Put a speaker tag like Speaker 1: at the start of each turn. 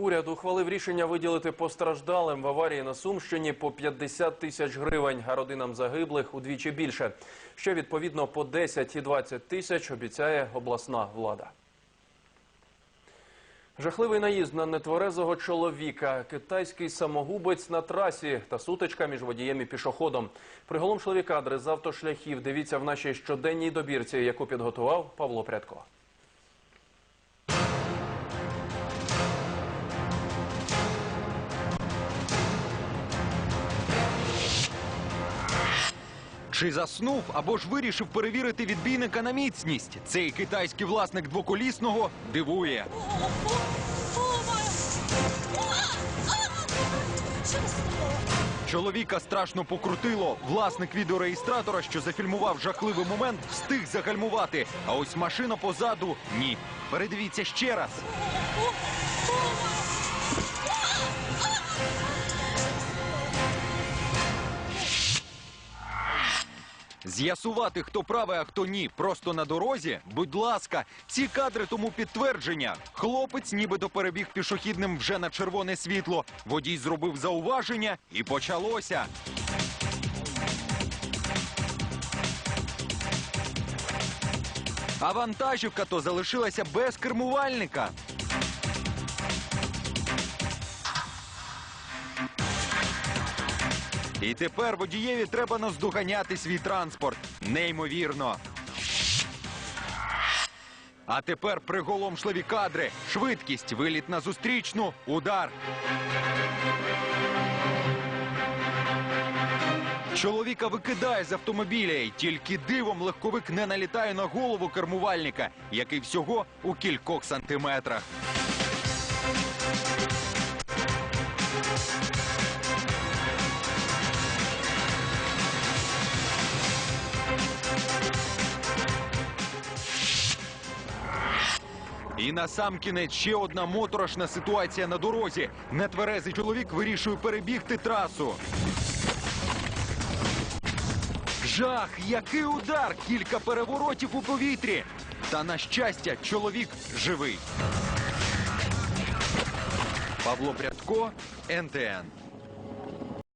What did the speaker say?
Speaker 1: Уряд ухвалив рішення виділити постраждалим в аварії на Сумщині по 50 тисяч гривень, а родинам загиблих удвічі більше. Ще відповідно по 10 і 20 тисяч обіцяє обласна влада. Жахливий наїзд на нетверезого чоловіка, китайський самогубець на трасі та сутичка між водієм і пішоходом. Приголомшливі кадри з автошляхів дивіться в нашій щоденній добірці, яку підготував Павло Прядко.
Speaker 2: Чи заснув або ж вирішив перевірити відбійника на міцність? Цей китайський власник двоколісного дивує. Чоловіка страшно покрутило. Власник відеореєстратора, що зафільмував жахливий момент, встиг загальмувати. А ось машина позаду ні. Передивіться ще раз. З'ясувати, хто правий, а хто ні, просто на дорозі. Будь ласка, ці кадри тому підтвердження. Хлопець нібито перебіг пішохідним вже на червоне світло. Водій зробив зауваження і почалося. А вантажівка то залишилася без кермувальника. І тепер водієві треба наздоганяти свій транспорт. Неймовірно. А тепер приголомшливі кадри. Швидкість, виліт на зустрічну, удар. Чоловіка викидає з автомобіля, і тільки дивом легковик не налітає на голову кермувальника, який всього у кількох сантиметрах. І насамкінець ще одна моторошна ситуація на дорозі. Нетверезий чоловік вирішує перебігти трасу. Жах! Який удар! Кілька переворотів у повітрі. Та на щастя, чоловік живий. Павло Прядко, НТН.